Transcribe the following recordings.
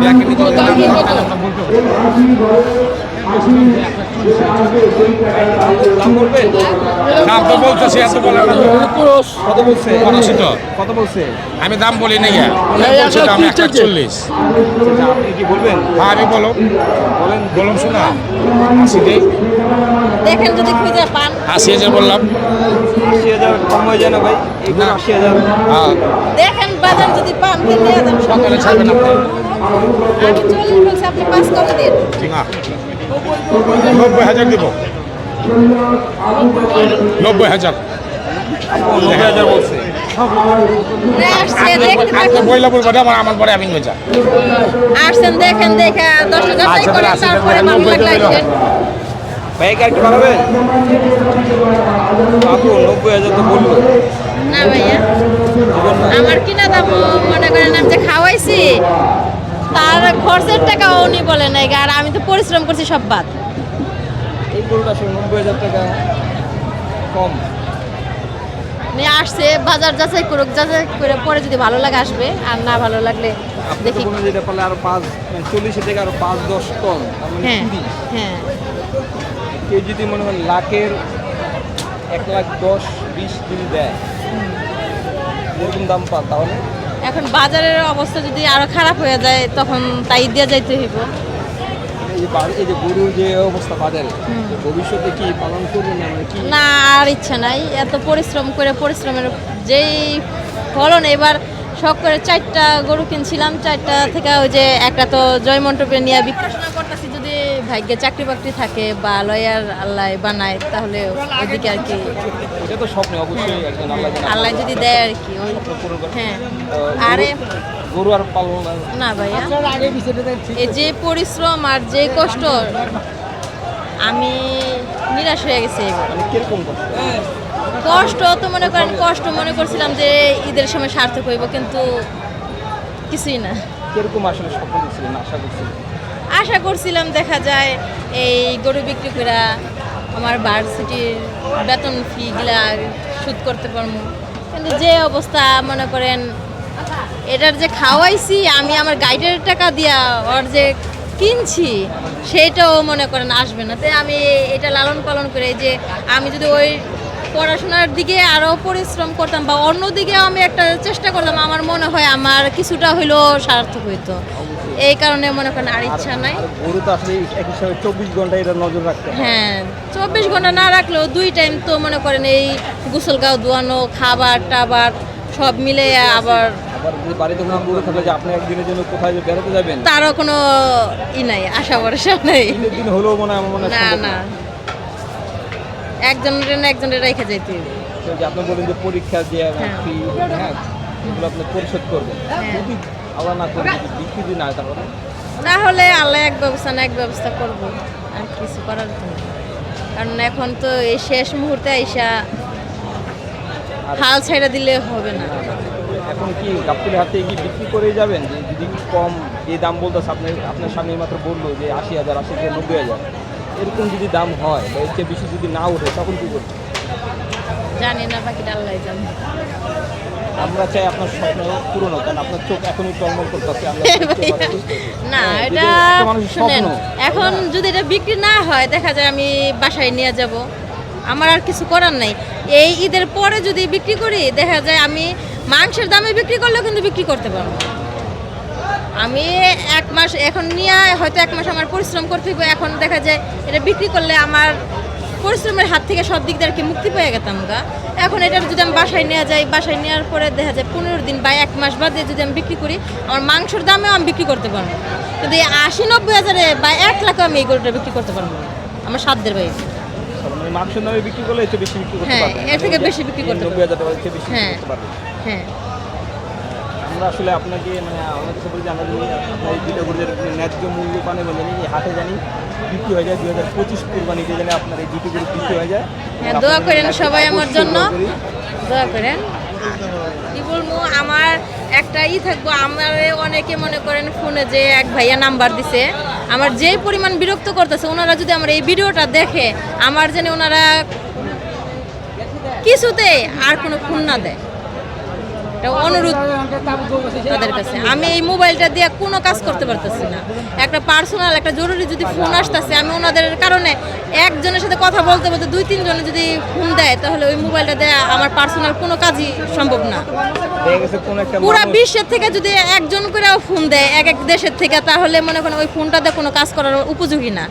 ব্যাকে নিতে দাম তো বলতেছি এত বলে না তো। কত বলছে তো কত বলছে আমি দাম বলি তো আমি আপনি কি বলবেন? হ্যাঁ আমি বলো বলেন বললাম শোনা। আশি দেই। দেখেন যদি খুঁজে পান। আশি হাজার বললাম। আশি হাজার কম হয়ে যায় না ভাই? আশি হাজার। হ্যাঁ। দেখেন বাজার যদি পান সকালে ছাড়বেন আপনি। আমি চল্লিশ বলছি আপনি পাঁচ কত দিন? নব্বই হাজার দিব। নব্বই হাজার। আমার পরে আমি নিয়ে যা আসছেন দেখেন দেখে দশ হাজার আচ্ছা, তারপরে ভালো নব্বই লাগলে টাকা। ভাই কি একটু বাড়াবেন বাবু নব্বই হাজার তো বলল। না ভাইয়া। আমার কিনা দাম মনে করেন আমি যে খাওয়াইছি তার খরচের টাকা উনি বলে নাই আর আমি তো পরিশ্রম করছি সব বাদ। এই গরুটা নব্বই হাজার টাকা কম। উনি আসছে বাজার যাচাই করুক যাচাই করে পরে যদি ভালো লাগে আসবে আর না ভালো লাগলে দেখি। যেটা পারলে আরও পাঁচ মানে থেকে আরও পাঁচ দশ কম মানে হ্যাঁ হ্যাঁ। কেউ যদি মনে করেন লাখের এক লাখ দশ বিশ যদি দেয় এরকম দাম পান তাহলে? এখন বাজারের অবস্থা যদি আরও খারাপ হয়ে যায় তখন তাই দিয়ে যাইতে হইব। এই যে বাড়ি এই যে গরুর যে অবস্থা বাজারে ভবিষ্যতে কি পালন করবেন না মানে কি? না আর ইচ্ছা নাই। এত পরিশ্রম করে পরিশ্রমের যেই ফলন এবার শখ করে চারটা গরু কিনছিলাম চারটা থেকে ওই যে একটা তো জয় মণ্ডপে নিয়ে বিকাশনা করতেছি ভাগ্যে চাকরি বাকরি থাকে বা লয়ার আল্লাহ বানায় তাহলে ওদিকে আর কি। এটা তো স্বপ্নে অবশ্যই আল্লাহ যদি দেয় আর কি ওই। হ্যাঁ। আরে গরু আর পালন না ভাইয়া। এই যে পরিশ্রম আর যে কষ্ট আমি নিরাশ হয়ে গেছি এবার। কীরকম কষ্ট? কষ্ট তো মনে করেন কষ্ট মনে করছিলাম যে ঈদের সময় সার্থক হইব কিন্তু কিছুই না। কীরকম আসলে স্বপ্ন দেখছিলেন আশা করছিলেন? আশা করছিলাম দেখা যায় এই গরু বিক্রি করে আমার ভার্সিটির বেতন ফিগুলা শোধ করতে পারব কিন্তু যে অবস্থা, মনে করেন, এটার যে খাওয়াইছি, আমি আমার গাইডের টাকা দিয়া ওর যে কিনছি সেটাও মনে করেন আসবে না। তাই আমি এটা লালন পালন করে যে আমি যদি ওই পড়াশোনার দিকে আরও পরিশ্রম করতাম বা অন্য দিকে আমি একটা চেষ্টা করতাম, আমার মনে হয় আমার কিছুটা হইলেও সার্থক হইতো। এই কারণে মনে করেন আর ইচ্ছা নাই। গরু তো আসলে এক হিসাবে চব্বিশ ঘণ্টা এটা নজর রাখতে হ্যাঁ। চব্বিশ ঘণ্টা না রাখলেও দুই টাইম তো মনে করেন এই গোসল গাও ধোয়ানো খাবার টাবার সব মিলে আবার বাড়িতে কোনো গরু থাকলে যে আপনি একদিনের জন্য কোথায় বেড়াতে যাবেন? তারও কোনো ই নাই আশা ভরসা নেই। দিন হলেও মনে হয় মনে হয় না না। একজনের না একজনের রেখে যাইতে যে আপনি বলেন যে পরীক্ষা যে হ্যাঁ। ফি হ্যাঁ এগুলো আপনি পরিশোধ করবেন। হ্যাঁ। আল্লাহ না করে যদি যদি না তাহলে না হলে আল্লাহ এক ব্যবস্থা না এক ব্যবস্থা করব। আর কিছু করার তো নেই। কারণ এখন তো এই শেষ মুহূর্তে আইসা হাল ছেড়ে দিলে হবে না। এখন কি গাবতলি হাতে কি বিক্রি করে যাবেন? যদি কম যে দাম বলতেছে আপনি আপনার স্বামী মাত্র বলল যে আশি হাজার আশি থেকে নব্বই হাজার। এরকম যদি দাম হয় বা এর চেয়ে বেশি যদি না ওঠে তখন কি করবেন? জানি না বাকিটা আল্লাহ জানে। আমরা চাই আপনার স্বপ্ন পূরণ হোক কারণ আপনার চোখ এখনই টলমল করতেছে। না হ্যাঁ, এটা শুনেন এখন যদি এটা বিক্রি না হয় দেখা যায় আমি বাসায় নিয়ে যাব। আমার আর কিছু করার নাই। এই ঈদের পরে যদি বিক্রি করি দেখা যায় আমি মাংসের দামে বিক্রি করলেও কিন্তু বিক্রি করতে পারব। আমি এক মাস এখন নিয়ে হয়তো এক মাস আমার পরিশ্রম করতে হবে এখন দেখা যায় এটা বিক্রি করলে আমার পরিশ্রমের হাত থেকে সব দিক দিয়ে মুক্তি পেয়ে গেতাম গা। এখন এটা যদি আমি বাসায় নেওয়া যাই বাসায় নেওয়ার পরে দেখা যায় পনেরো দিন বা এক মাস বাদে যদি আমি বিক্রি করি আমার মাংসর দামেও আমি বিক্রি করতে পারব কিন্তু এই আশি নব্বই হাজারে বা এক লাখে আমি এই গরুটা বিক্রি করতে পারব। আমার সাধ্যের বাইরে। মানে মাংসের দামে বিক্রি করলে চেয়ে বেশি বিক্রি করতে হ্যাঁ, এর থেকে বেশি বিক্রি করতে বিক্রি হ্যাঁ। হ্যাঁ। আমরা আসলে আপনাকে মানে আমাদের কাছে বলি যে আমরা যদি আপনার এই দুটো গরুদের ন্যায্য মূল্য পানে বলে জানি এই হাটে জানি বিক্রি হয়ে যায় দুই হাজার পঁচিশ কোরবানিতে জানি আপনার এই দুটো গরু বিক্রি হয়ে যায় হ্যাঁ, দোয়া করেন সবাই আমার জন্য। দোয়া করি। করেন কি বলব আমার একটা ই থাকব আমার অনেকে মনে করেন ফোনে যে এক ভাইয়া নাম্বার দিছে আমার যে পরিমাণ বিরক্ত করতেছে ওনারা যদি আমার এই ভিডিওটা দেখে আমার জানি ওনারা কিছুতে আর কোনো ফোন না দেয় একটা অনুরোধ তাদের কাছে। আমি এই মোবাইলটা দিয়ে কোনো কাজ করতে পারতেছি না। একটা পার্সোনাল একটা জরুরি যদি ফোন আসতেছে আমি ওনাদের কারণে একজনের সাথে কথা বলতে বলতে দুই তিনজনে যদি ফোন দেয় তাহলে ওই মোবাইলটা দেয় আমার পার্সোনাল কোনো কাজই সম্ভব না। পুরা বিশ্বের থেকে যদি একজন করে ফোন দেয় এক এক দেশের থেকে তাহলে মনে করেন ওই ফোনটাতে কোনো কাজ করার উপযোগী না।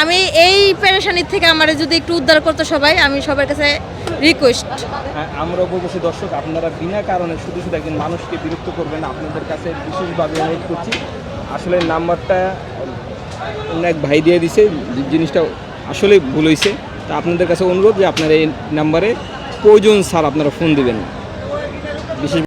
আমি এই পেরেশানির থেকে আমার যদি একটু উদ্ধার করতো সবাই আমি সবার কাছে রিকোয়েস্ট হ্যাঁ, আমরা বলছি দর্শক আপনারা বিনা কারণে শুধু শুধু একজন মানুষকে বিরক্ত করবেন আপনাদের কাছে বিশেষভাবে অনুরোধ করছি। আসলে নাম্বারটা অন্য এক ভাই দিয়ে দিছে, জিনিসটা আসলে ভুল হয়েছে তা আপনাদের কাছে অনুরোধ যে আপনারা এই নাম্বারে প্রয়োজন স্যার আপনারা ফোন দেবেন। বিশেষ